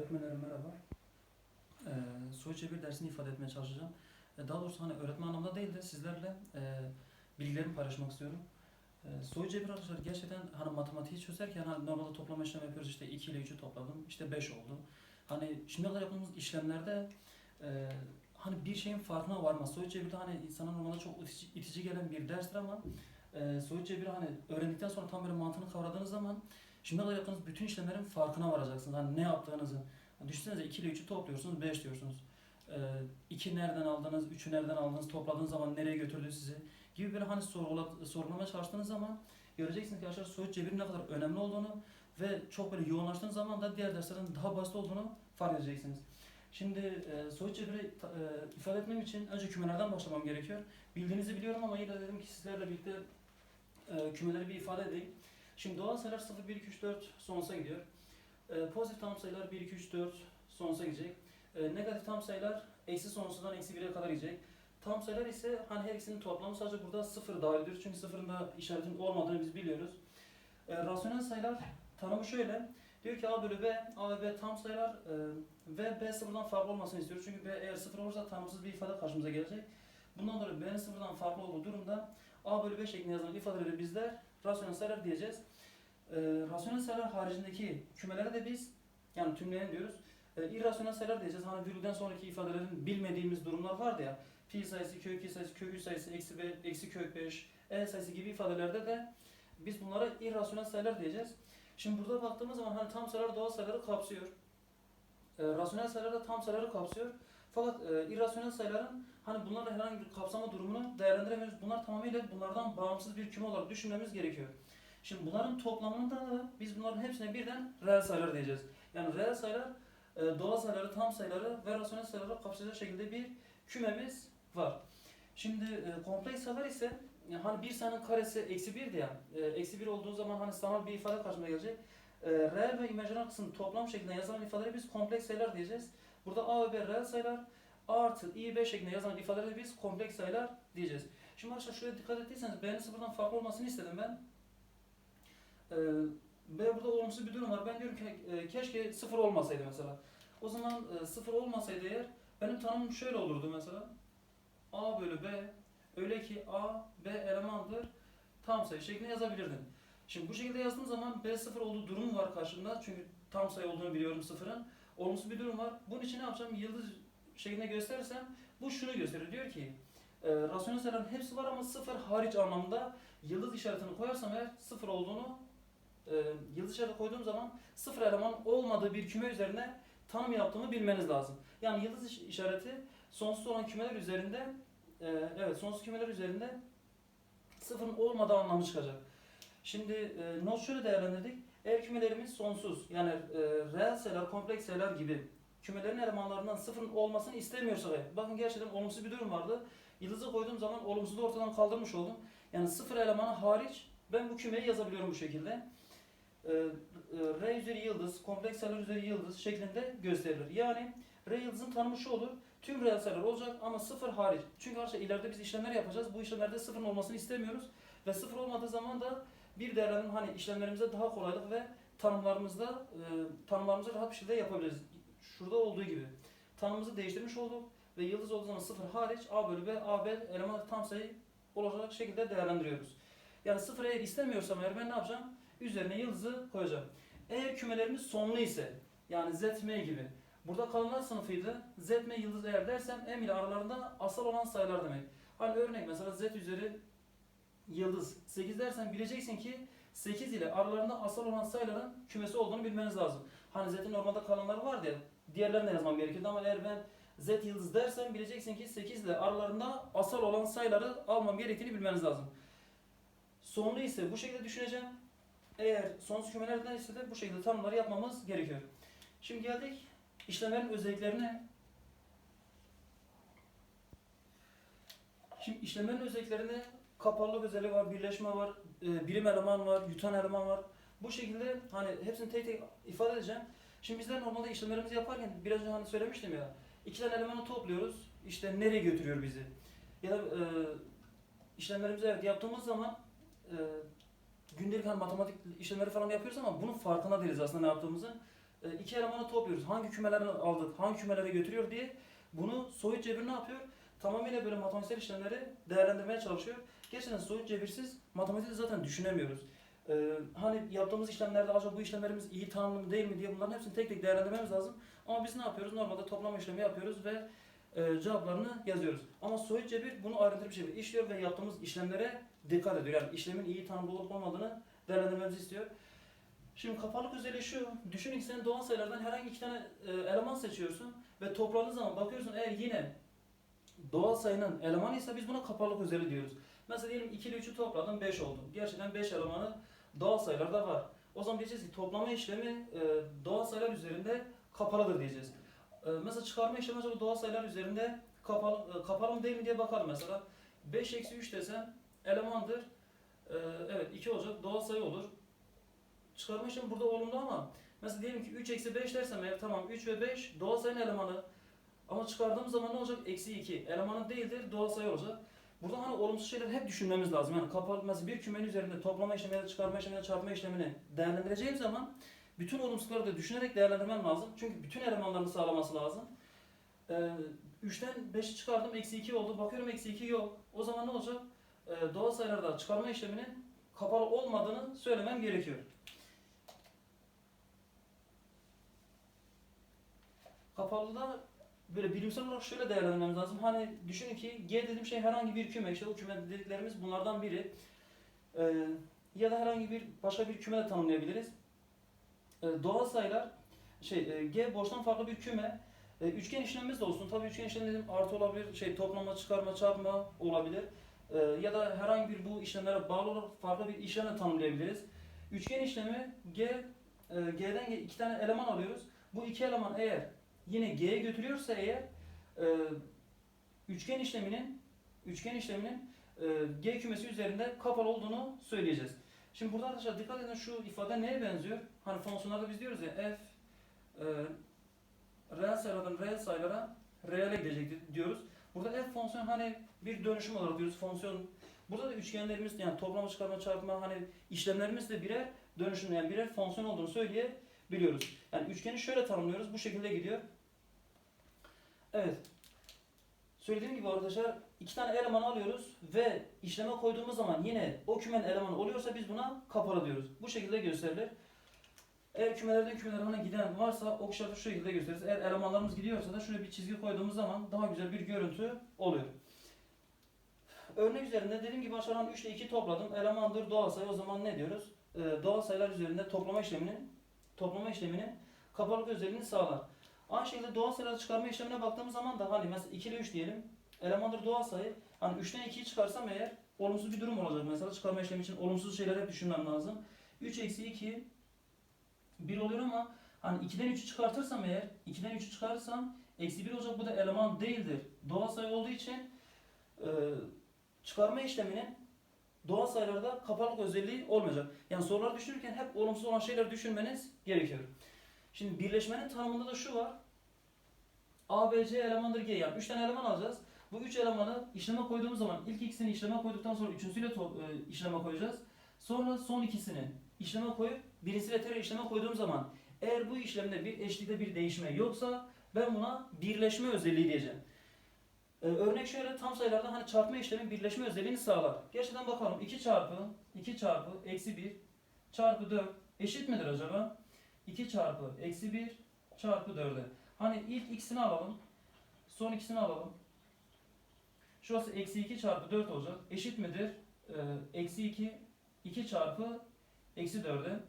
Öğretmenlerim merhaba. Ee, soy cebir dersini ifade etmeye çalışacağım. Ee, daha doğrusu hani öğretmen anlamda değil de sizlerle e, bilgilerimi paylaşmak istiyorum. Ee, soy cebir arkadaşlar gerçekten hani matematiği çözerken hani normalde toplama işlemi yapıyoruz işte 2 ile 3'ü topladım işte 5 oldu. Hani şimdiye kadar yaptığımız işlemlerde e, hani bir şeyin farkına varmaz. Soy cebirde hani insana normalde çok itici, itici gelen bir derstir ama e, soy cebiri hani öğrendikten sonra tam böyle mantığını kavradığınız zaman Şimdiye kadar yaptığınız bütün işlemlerin farkına varacaksınız. Hani ne yaptığınızı. Hani düşünsenize 2 ile 3'ü topluyorsunuz 5 diyorsunuz. 2 nereden aldınız, 3'ü nereden aldınız, topladığınız zaman nereye götürdü sizi gibi böyle hani sorgula, sorgulamaya çalıştığınız zaman göreceksiniz ki arkadaşlar soyut cebirin ne kadar önemli olduğunu ve çok böyle yoğunlaştığınız zaman da diğer derslerin daha basit olduğunu fark edeceksiniz. Şimdi e, soyut cebiri e, ifade etmem için önce kümelerden başlamam gerekiyor. Bildiğinizi biliyorum ama yine de dedim ki sizlerle birlikte e, kümeleri bir ifade edeyim. Şimdi doğal sayılar 0, 1, 2, 3, 4 sonsuza gidiyor. E, pozitif tam sayılar 1, 2, 3, 4 sonsuza gidecek. E, negatif tam sayılar eksi sonsuzdan eksi 1'e kadar gidecek. Tam sayılar ise hani her ikisinin toplamı sadece burada 0 dahil ediyor. Çünkü sıfırın da işaretin olmadığını biz biliyoruz. E, rasyonel sayılar tanımı şöyle. Diyor ki A bölü B, A ve B tam sayılar e, ve B sıfırdan farklı olmasını istiyoruz. Çünkü B eğer sıfır olursa tanımsız bir ifade karşımıza gelecek. Bundan dolayı B'nin sıfırdan farklı olduğu durumda A bölü B şeklinde yazılan ifadeleri bizler rasyonel sayılar diyeceğiz. E, rasyonel sayılar haricindeki kümelere de biz yani tümleyen diyoruz. E, irrasyonel sayılar diyeceğiz. Hani virgülden sonraki ifadelerin bilmediğimiz durumlar vardı ya. Pi sayısı, kök 2 sayısı, kök 3 sayısı, eksi, be, eksi kök 5, e sayısı gibi ifadelerde de biz bunlara irrasyonel sayılar diyeceğiz. Şimdi burada baktığımız zaman hani tam sayılar doğal sayıları kapsıyor. E, rasyonel sayılar da tam sayıları kapsıyor. Fakat e, irrasyonel sayıların hani bunlarla herhangi bir kapsama durumunu değerlendiremiyoruz. Bunlar tamamıyla bunlardan bağımsız bir küme olarak düşünmemiz gerekiyor. Şimdi bunların toplamında da biz bunların hepsine birden reel sayılar diyeceğiz. Yani reel sayılar e, doğal sayıları, tam sayıları ve rasyonel sayıları kapsayacak şekilde bir kümemiz var. Şimdi e, kompleks sayılar ise ya hani bir sayının karesi eksi 1 ya. E, eksi 1 olduğu zaman hani standart bir ifade karşımıza gelecek. E, reel ve imajiner kısmı toplam şeklinde yazılan ifadeleri biz kompleks sayılar diyeceğiz. Burada A ve B reel sayılar, A artı I, B şeklinde yazılan ifadeleri biz kompleks sayılar diyeceğiz. Şimdi arkadaşlar şuraya dikkat ettiyseniz B'nin sıfırdan farklı olmasını istedim ben. Ee, B burada olumsuz bir durum var. Ben diyorum ki e, keşke sıfır olmasaydı mesela. O zaman e, sıfır olmasaydı eğer benim tanımım şöyle olurdu mesela. A bölü B öyle ki A, B elemandır tam sayı şeklinde yazabilirdim. Şimdi bu şekilde yazdığım zaman B sıfır olduğu durum var karşımda. Çünkü tam sayı olduğunu biliyorum sıfırın. Olumsuz bir durum var. Bunun için ne yapacağım? Yıldız şeklinde gösterirsem bu şunu gösterir. Diyor ki e, rasyonel sayıların hepsi var ama sıfır hariç anlamda yıldız işaretini koyarsam eğer sıfır olduğunu e, yıldız işareti koyduğum zaman sıfır eleman olmadığı bir küme üzerine tanım yaptığımı bilmeniz lazım. Yani yıldız iş- işareti sonsuz olan kümeler üzerinde e, evet sonsuz kümeler üzerinde sıfırın olmadığı anlamı çıkacak. Şimdi e, not şöyle değerlendirdik. Eğer kümelerimiz sonsuz yani e, reel sayılar, kompleks sayılar gibi kümelerin elemanlarından sıfırın olmasını istemiyorsak bakın gerçekten olumsuz bir durum vardı. Yıldızı koyduğum zaman olumsuzu ortadan kaldırmış oldum. Yani sıfır elemanı hariç ben bu kümeyi yazabiliyorum bu şekilde. Ee, e, R üzeri yıldız, kompleks sayılar üzeri yıldız şeklinde gösterilir. Yani R yıldızın tanımı olur. Tüm reel sayılar olacak ama sıfır hariç. Çünkü arkadaşlar ileride biz işlemler yapacağız. Bu işlemlerde sıfırın olmasını istemiyoruz. Ve sıfır olmadığı zaman da bir değerlendirme hani işlemlerimizde daha kolaylık ve tanımlarımızda e, tanımlarımızı rahat bir şekilde yapabiliriz. Şurada olduğu gibi. Tanımımızı değiştirmiş olduk ve yıldız olduğu zaman sıfır hariç A bölü B, A, B elemanı tam sayı olacak şekilde değerlendiriyoruz. Yani sıfır eğer istemiyorsam eğer ben ne yapacağım? Üzerine yıldızı koyacağım. Eğer kümelerimiz sonlu ise yani Z, M gibi. Burada kalanlar sınıfıydı. Z, M yıldız eğer dersem M ile aralarında asal olan sayılar demek. Hani örnek mesela Z üzeri yıldız 8 dersen bileceksin ki 8 ile aralarında asal olan sayıların kümesi olduğunu bilmeniz lazım. Hani Z'in normalde kalanları var ya diğerlerini de yazmam gerekirdi ama eğer ben Z yıldız dersen bileceksin ki 8 ile aralarında asal olan sayıları almam gerektiğini bilmeniz lazım. Sonlu ise bu şekilde düşüneceğim. Eğer sonsuz kümelerden ise de bu şekilde tanımları yapmamız gerekiyor. Şimdi geldik işlemlerin özelliklerine. Şimdi işlemlerin özelliklerinde kapalılık özelliği var, birleşme var, e, birim eleman var, yutan eleman var. Bu şekilde hani hepsini tek tek ifade edeceğim. Şimdi bizler normalde işlemlerimizi yaparken biraz önce hani söylemiştim ya. iki tane elemanı topluyoruz. İşte nereye götürüyor bizi? Ya da e, işlemlerimizi evet yaptığımız zaman e, gündelik hani matematik işlemleri falan yapıyoruz ama bunun farkında değiliz aslında ne yaptığımızı. e, iki elemanı topluyoruz. Hangi kümelerden aldık, hangi kümelere götürüyor diye bunu soyut cebir ne yapıyor? Tamamıyla böyle matematiksel işlemleri değerlendirmeye çalışıyor. Gerçekten soyut cebirsiz matematiği zaten düşünemiyoruz. Ee, hani yaptığımız işlemlerde acaba bu işlemlerimiz iyi tanımlı mı değil mi diye bunların hepsini tek tek değerlendirmemiz lazım. Ama biz ne yapıyoruz? Normalde toplama işlemi yapıyoruz ve e, cevaplarını yazıyoruz. Ama soyut cebir bunu ayrıntılı bir şekilde işliyor ve yaptığımız işlemlere dikkat ediyor. Yani işlemin iyi tanımlı olup olmadığını değerlendirmemizi istiyor. Şimdi kapalık özelliği şu. Düşünün ki sen doğal sayılardan herhangi iki tane e, eleman seçiyorsun ve topladığın zaman bakıyorsun eğer yine doğal sayının elemanı ise biz buna kapalık özelliği diyoruz. Mesela diyelim 2 ile 3'ü topladım 5 oldu. Gerçekten 5 elemanı doğal sayılarda var. O zaman diyeceğiz ki toplama işlemi e, doğal sayılar üzerinde kapalıdır diyeceğiz. E, mesela çıkarma işlemi acaba doğal sayılar üzerinde kapalı, e, kapalı mı değil mi diye bakalım mesela. 5 eksi 3 desem elemandır. E, evet 2 olacak doğal sayı olur. Çıkarma işlemi burada olumlu ama mesela diyelim ki 3 eksi 5 dersem eğer tamam 3 ve 5 doğal sayının elemanı. Ama çıkardığım zaman ne olacak? Eksi 2. Elemanı değildir doğal sayı olacak. Burada hani olumsuz şeyler hep düşünmemiz lazım. Yani kapalı mesela bir kümenin üzerinde toplama işlemi ya da çıkarma işlemi ya da çarpma işlemini değerlendireceğim zaman bütün olumsuzları da düşünerek değerlendirmem lazım. Çünkü bütün elemanlarını sağlaması lazım. Ee, 3'ten 5'i çıkardım eksi 2 oldu. Bakıyorum eksi 2 yok. O zaman ne olacak? Ee, doğal sayılarda çıkarma işleminin kapalı olmadığını söylemem gerekiyor. Kapalıda böyle bilimsel olarak şöyle değerlendirmemiz lazım. Hani düşünün ki G dediğim şey herhangi bir küme. işte o küme dediklerimiz bunlardan biri. Ee, ya da herhangi bir başka bir küme de tanımlayabiliriz. Ee, doğal sayılar şey e, G boştan farklı bir küme. Ee, üçgen işlemimiz de olsun. Tabii üçgen işlem dedim artı olabilir, şey toplama, çıkarma, çarpma olabilir. Ee, ya da herhangi bir bu işlemlere bağlı olarak farklı bir işlem de tanımlayabiliriz. Üçgen işlemi G e, G'den iki tane eleman alıyoruz. Bu iki eleman eğer yine G'ye götürüyorsa eğer e, üçgen işleminin üçgen işleminin e, G kümesi üzerinde kapalı olduğunu söyleyeceğiz. Şimdi burada arkadaşlar dikkat edin şu ifade neye benziyor? Hani fonksiyonlarda biz diyoruz ya f e, reel sayılardan reel sayılara reale gidecek diyoruz. Burada f fonksiyon hani bir dönüşüm olarak diyoruz fonksiyon. Burada da üçgenlerimiz yani toplama, çıkarma, çarpma hani işlemlerimiz de birer dönüşüm yani birer fonksiyon olduğunu söyleyebiliyoruz. Yani üçgeni şöyle tanımlıyoruz. Bu şekilde gidiyor. Evet. Söylediğim gibi arkadaşlar iki tane eleman alıyoruz ve işleme koyduğumuz zaman yine o kümenin elemanı oluyorsa biz buna kapalı diyoruz. Bu şekilde gösterilir. Eğer kümelerden kümelere hani giden varsa ok şu şekilde gösteririz. Eğer elemanlarımız gidiyorsa da şöyle bir çizgi koyduğumuz zaman daha güzel bir görüntü oluyor. Örnek üzerinde dediğim gibi aşağıdan 3 ile 2 topladım. Elemandır doğal sayı. O zaman ne diyoruz? Ee, doğal sayılar üzerinde toplama işleminin toplama işleminin kapalık özelliğini sağlar. Aynı şekilde doğal sayıları çıkarma işlemine baktığımız zaman da hani mesela 2 ile 3 diyelim. Elemandır doğal sayı. Hani 3'ten 2'yi çıkarsam eğer olumsuz bir durum olacak. Mesela çıkarma işlemi için olumsuz şeyler hep düşünmem lazım. 3 eksi 2 1 oluyor ama hani 2'den 3'ü çıkartırsam eğer 2'den 3'ü çıkarırsam eksi 1 olacak. Bu da eleman değildir. Doğal sayı olduğu için e, çıkarma işleminin doğal sayılarda kapalık özelliği olmayacak. Yani sorular düşünürken hep olumsuz olan şeyler düşünmeniz gerekiyor. Şimdi birleşmenin tanımında da şu var. A, B, C elemandır G. Yani 3 tane eleman alacağız. Bu 3 elemanı işleme koyduğumuz zaman ilk ikisini işleme koyduktan sonra üçüncüsüyle e, işleme koyacağız. Sonra son ikisini işleme koyup birincisiyle tekrar işleme koyduğum zaman eğer bu işlemde bir eşlikte bir değişme yoksa ben buna birleşme özelliği diyeceğim. Ee, örnek şöyle tam sayılarda hani çarpma işlemi birleşme özelliğini sağlar. Gerçekten bakalım 2 çarpı 2 çarpı eksi 1 çarpı 4 eşit midir acaba? 2 çarpı eksi 1 çarpı 4'e. Hani ilk ikisini alalım. Son ikisini alalım. Şurası eksi 2 çarpı 4 olacak. Eşit midir? Ee, eksi 2 2 çarpı eksi 4'e.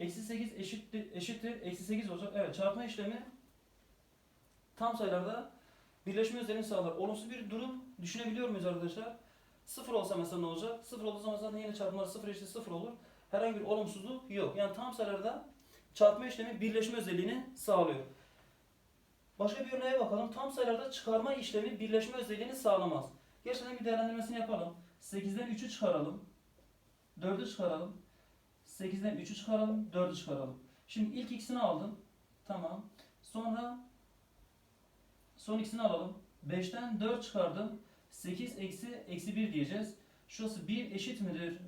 Eksi 8 eşittir, eşittir. Eksi 8 olacak. Evet çarpma işlemi tam sayılarda birleşme özelliğini sağlar. Olumsuz bir durum düşünebiliyor muyuz arkadaşlar? 0 olsa mesela ne olacak? 0 olduğu zaman zaten yine çarpımlar 0 eşit 0 olur. Herhangi bir olumsuzluk yok. Yani tam sayılarda çarpma işlemi birleşme özelliğini sağlıyor. Başka bir örneğe bakalım. Tam sayılarda çıkarma işlemi birleşme özelliğini sağlamaz. Gerçekten bir değerlendirmesini yapalım. 8'den 3'ü çıkaralım. 4'ü çıkaralım. 8'den 3'ü çıkaralım. 4'ü çıkaralım. Şimdi ilk ikisini aldım. Tamam. Sonra son ikisini alalım. 5'ten 4 çıkardım. 8 eksi eksi 1 diyeceğiz. Şurası 1 eşit midir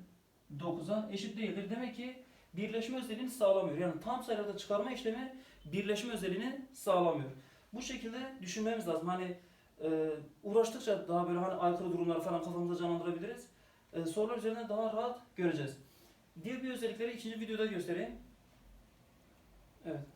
9'a? Eşit değildir. Demek ki birleşme özelliğini sağlamıyor. Yani tam sayılarda çıkarma işlemi birleşme özelliğini sağlamıyor. Bu şekilde düşünmemiz lazım. Hani e, uğraştıkça daha böyle hani aykırı durumları falan kafamızda canlandırabiliriz. E, sorular üzerinden daha rahat göreceğiz. Diğer bir özellikleri ikinci videoda göstereyim. Evet.